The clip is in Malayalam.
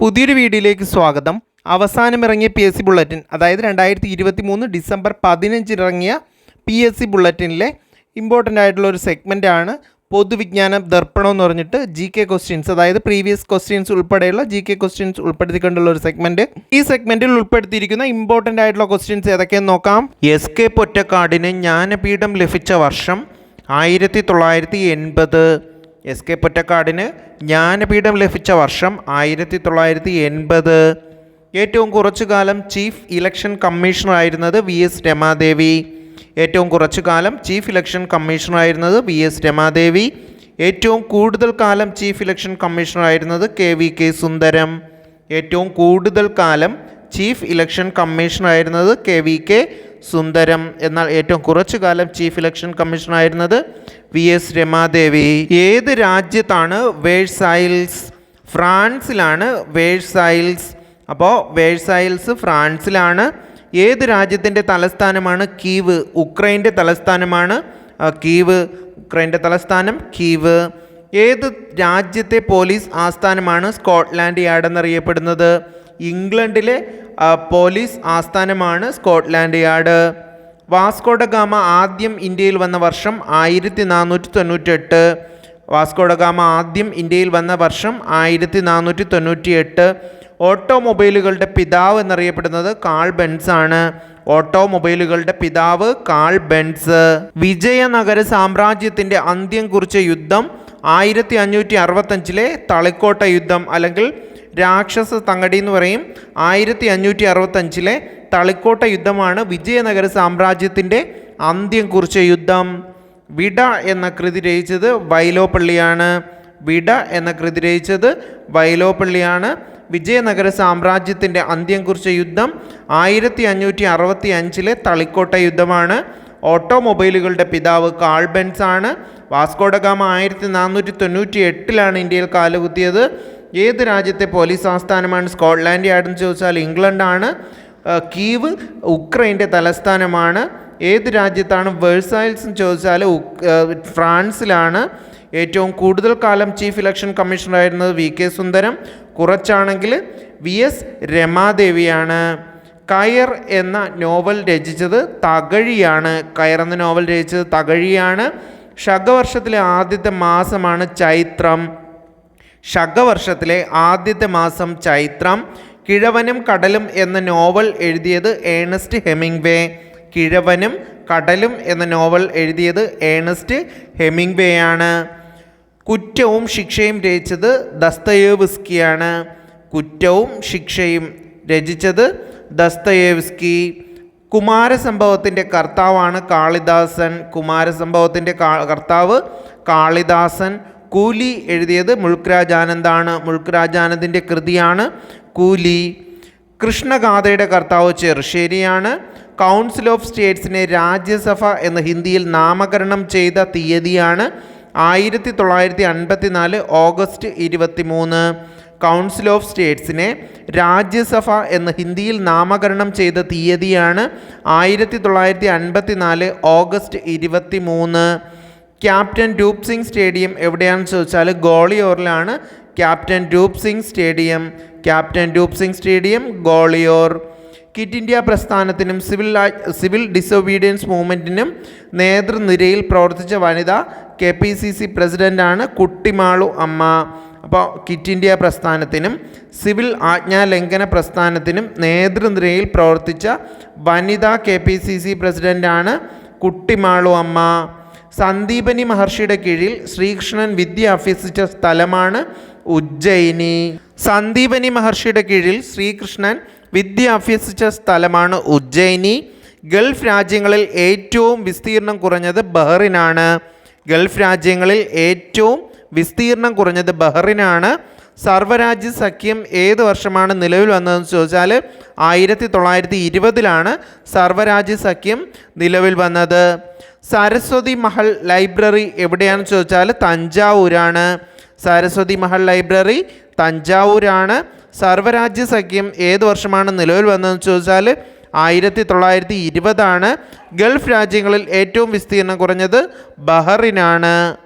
പുതിയൊരു വീഡിയോയിലേക്ക് സ്വാഗതം. അവസാനം ഇറങ്ങിയ പി എസ് സി ബുള്ളറ്റിൻ അതായത് രണ്ടായിരത്തി ഇരുപത്തി മൂന്ന് ഡിസംബർ പതിനഞ്ചിന് ഇറങ്ങിയ പി എസ് സി ബുള്ളറ്റിനിലെ ഇമ്പോർട്ടന്റ് ആയിട്ടുള്ള ഒരു സെഗ്മെന്റ് ആണ് പൊതുവിജ്ഞാനം ദർപ്പണം എന്ന് പറഞ്ഞിട്ട് ജി കെ ക്വസ്റ്റ്യൻസ് അതായത് പ്രീവിയസ് ക്വസ്റ്റ്യൻസ് ഉൾപ്പെടെയുള്ള ജി കെ ക്വസ്റ്റ്യൻസ് ഉൾപ്പെടുത്തിക്കൊണ്ടുള്ള ഒരു സെഗ്മെന്റ് ഈ സെഗ്മെന്റിൽ ഉൾപ്പെടുത്തിയിരിക്കുന്ന ഇമ്പോർട്ടന്റ് ആയിട്ടുള്ള ക്വസ്റ്റ്യൻസ് ഏതൊക്കെയെന്ന് നോക്കാം. എസ് കെ പൊറ്റക്കാടിന് ജ്ഞാനപീഠം ലഭിച്ച വർഷം ആയിരത്തി തൊള്ളായിരത്തി എൺപത് എസ് കെ പൊറ്റക്കാടിന് ജ്ഞാനപീഠം ലഭിച്ച വർഷം ആയിരത്തി തൊള്ളായിരത്തി എൺപത് ഏറ്റവും കുറച്ചു കാലം ചീഫ് ഇലക്ഷൻ കമ്മീഷണർ ആയിരുന്നത് വി എസ് രമാദേവി. ഏറ്റവും കുറച്ചു കാലം ചീഫ് ഇലക്ഷൻ കമ്മീഷണർ ആയിരുന്നത് വി എസ് രമാദേവി. ഏറ്റവും കൂടുതൽ കാലം ചീഫ് ഇലക്ഷൻ കമ്മീഷണർ ആയിരുന്നത് കെ വി കെ സുന്ദരം. ഏറ്റവും കൂടുതൽ കാലം ചീഫ് ഇലക്ഷൻ കമ്മീഷണർ ആയിരുന്നത് കെ വി കെ സുന്ദരം എന്നാൽ ഏറ്റവും കുറച്ചു കാലം ചീഫ് ഇലക്ഷൻ കമ്മീഷണറായിരുന്നത് വി എസ് രമാദേവി. ഏത് രാജ്യത്താണ് വേഴ്സൈൽസ് ഫ്രാൻസിലാണ് വേഴ്സൈൽസ് അപ്പോൾ വേഴ്സൈൽസ് ഫ്രാൻസിലാണ്. ഏത് രാജ്യത്തിന്റെ തലസ്ഥാനമാണ് കീവ്? ഉക്രൈന്റെ തലസ്ഥാനമാണ് കീവ്. ഉക്രൈന്റെ തലസ്ഥാനം കീവ്. ഏത് രാജ്യത്തെ പോലീസ് ആസ്ഥാനമാണ് സ്കോട്ട്ലാൻഡ് യാർഡ് എന്നറിയപ്പെടുന്നത് ഇംഗ്ലണ്ടിലെ police ആസ്ഥാനമാണ് Scotland Yard. Vasco da Gama ആദ്യം ഇന്ത്യയിൽ വന്ന വർഷം ആയിരത്തി നാനൂറ്റി തൊണ്ണൂറ്റെട്ട് വാസ്കോഡ ഗാമ ആദ്യം ഇന്ത്യയിൽ വന്ന വർഷം ആയിരത്തി നാനൂറ്റി തൊണ്ണൂറ്റി എട്ട് ഓട്ടോമൊബൈലുകളുടെ പിതാവ് എന്നറിയപ്പെടുന്നത് കാൾ ബെൻസ് ആണ്. ഓട്ടോമൊബൈലുകളുടെ പിതാവ് കാൾ ബെൻസ്. വിജയനഗര സാമ്രാജ്യത്തിന്റെ അന്ത്യം കുറിച്ച യുദ്ധം ആയിരത്തി അഞ്ഞൂറ്റി അറുപത്തഞ്ചിലെ തളിക്കോട്ട യുദ്ധം അല്ലെങ്കിൽ രാക്ഷസ തങ്ങടി എന്ന് പറയും. ആയിരത്തി അഞ്ഞൂറ്റി അറുപത്തഞ്ചിലെ തളിക്കോട്ട യുദ്ധമാണ് വിജയനഗര സാമ്രാജ്യത്തിന്റെ അന്ത്യം കുറിച്ച യുദ്ധം. വിട എന്ന കൃതി രചിച്ചത് വൈലോപ്പള്ളിയാണ്. വിട എന്ന കൃതി രചിച്ചത് വൈലോപ്പള്ളിയാണ്. വിജയനഗര സാമ്രാജ്യത്തിന്റെ അന്ത്യം കുറിച്ച യുദ്ധം ആയിരത്തി അഞ്ഞൂറ്റി അറുപത്തി അഞ്ചിലെ തളിക്കോട്ട യുദ്ധമാണ്. ഓട്ടോമൊബൈലുകളുടെ പിതാവ് കാൾബെൻസ് ആണ് വാസ്കോഡഗാമ ആയിരത്തി നാനൂറ്റി തൊണ്ണൂറ്റി എട്ടിലാണ് ഇന്ത്യയിൽ കാലുകുത്തിയത്. ഏത് രാജ്യത്തെ പോലീസ് ആസ്ഥാനമാണ് സ്കോട്ട്ലാൻഡ്? യാർഡ് എന്ന് ചോദിച്ചാൽ ഇംഗ്ലണ്ടാണ്. കീവ് ഉക്രൈന്റെ തലസ്ഥാനമാണ്. ഏത് രാജ്യത്താണ് വേഴ്സൈൽസ് എന്ന് ചോദിച്ചാൽ ഫ്രാൻസിലാണ്. ഏറ്റവും കൂടുതൽ കാലം ചീഫ് ഇലക്ഷൻ കമ്മീഷണറായിരുന്നത് വി കെ സുന്ദരം. കുറച്ചാണെങ്കിൽ വി എസ് രമാദേവിയാണ്. കയർ എന്ന നോവൽ രചിച്ചത് തകഴിയാണ്. കയർ എന്ന നോവൽ രചിച്ചത് തകഴിയാണ്. ശകവർഷത്തിലെ ആദ്യത്തെ മാസമാണ് ചൈത്രം. ശകവർഷത്തിലെ ആദ്യത്തെ മാസം ചൈത്രം. കിഴവനും കടലും എന്ന നോവൽ എഴുതിയത് ഏണസ്റ്റ് ഹെമിംഗ്വേ. കിഴവനും കടലും എന്ന നോവൽ എഴുതിയത് ഏണസ്റ്റ് ഹെമിംഗ്വേ ആണ്. കുറ്റവും ശിക്ഷയും രചിച്ചത് ദസ്തയോവിസ്കിയാണ്. കുറ്റവും ശിക്ഷയും രചിച്ചത് ദസ്തയേവ്സ്കി കുമാരസംഭവത്തിന്റെ കർത്താവാണ് കാളിദാസൻ. കുമാരസംഭവത്തിന്റെ കർത്താവ് കാളിദാസൻ. കൂലി എഴുതിയത് മുൾക്രാജാനന്ദാണ് മുൾക്രാജാനന്ദിന്റെ കൃതിയാണ് കൂലി. കൃഷ്ണഗാഥയുടെ കർത്താവ് ചെറുശ്ശേരിയാണ്. കൗൺസിൽ ഓഫ് സ്റ്റേറ്റ്സിനെ രാജ്യസഭ എന്ന ഹിന്ദിയിൽ നാമകരണം ചെയ്ത തീയതിയാണ് ആയിരത്തി തൊള്ളായിരത്തി അൻപത്തി നാല് ഓഗസ്റ്റ് ഇരുപത്തി മൂന്ന് കൗൺസിൽ ഓഫ് സ്റ്റേറ്റ്സിനെ രാജ്യസഭ എന്ന ഹിന്ദിയിൽ നാമകരണം ചെയ്ത തീയതിയാണ് ആയിരത്തി തൊള്ളായിരത്തി അൻപത്തി നാല് ഓഗസ്റ്റ് ഇരുപത്തി മൂന്ന് ക്യാപ്റ്റൻ രൂപ് സിംഗ് സ്റ്റേഡിയം എവിടെയാണെന്ന് ചോദിച്ചാൽ ഗോളിയോറിലാണ് captain Roop Singh stadium. Captain Roop Singh stadium Gwalior. Quit India പ്രസ്ഥാനത്തിനും civil civil disobedience മൂവ്മെന്റിനും നേതൃനിരയിൽ പ്രവർത്തിച്ച വനിത കെ പി സി സി പ്രസിഡന്റാണ് കുട്ടിമാളു അമ്മ. അപ്പോൾ കിറ്റ് ഇന്ത്യ പ്രസ്ഥാനത്തിനും സിവിൽ ആജ്ഞാലംഘന പ്രസ്ഥാനത്തിനും നേതൃനിരയിൽ പ്രവർത്തിച്ച വനിതാ കെ പി സി സി പ്രസിഡന്റാണ് കുട്ടിമാളു അമ്മ. സന്ദീപനി മഹർഷിയുടെ കീഴിൽ ശ്രീകൃഷ്ണൻ വിദ്യ അഭ്യസിച്ച സ്ഥലമാണ് ഉജ്ജയിനി. സന്ദീപനി മഹർഷിയുടെ കീഴിൽ ശ്രീകൃഷ്ണൻ വിദ്യ അഭ്യസിച്ച സ്ഥലമാണ് ഉജ്ജയിനി. ഗൾഫ് രാജ്യങ്ങളിൽ ഏറ്റവും വിസ്തീർണം കുറഞ്ഞത് ബഹ്റിനാണ്. ഗൾഫ് രാജ്യങ്ങളിൽ ഏറ്റവും വിസ്തീർണം കുറഞ്ഞത് ബഹ്റിനാണ്. സർവരാജ്യ സഖ്യം ഏത് വർഷമാണ് നിലവിൽ വന്നതെന്ന് ചോദിച്ചാൽ ആയിരത്തി തൊള്ളായിരത്തി ഇരുപതിലാണ് സർവരാജ്യ സഖ്യം നിലവിൽ വന്നത്. സരസ്വതി മഹൽ ലൈബ്രറി എവിടെയാണെന്ന് ചോദിച്ചാൽ തഞ്ചാവൂരാണ്. സരസ്വതി മഹൽ ലൈബ്രറി തഞ്ചാവൂരാണ്. സർവരാജ്യ സഖ്യം ഏത് വർഷമാണ് നിലവിൽ വന്നതെന്ന് ചോദിച്ചാൽ ആയിരത്തി തൊള്ളായിരത്തി ഇരുപതാണ് ഗൾഫ് രാജ്യങ്ങളിൽ ഏറ്റവും വിസ്തീർണം കുറഞ്ഞത് ബഹറിനാണ്.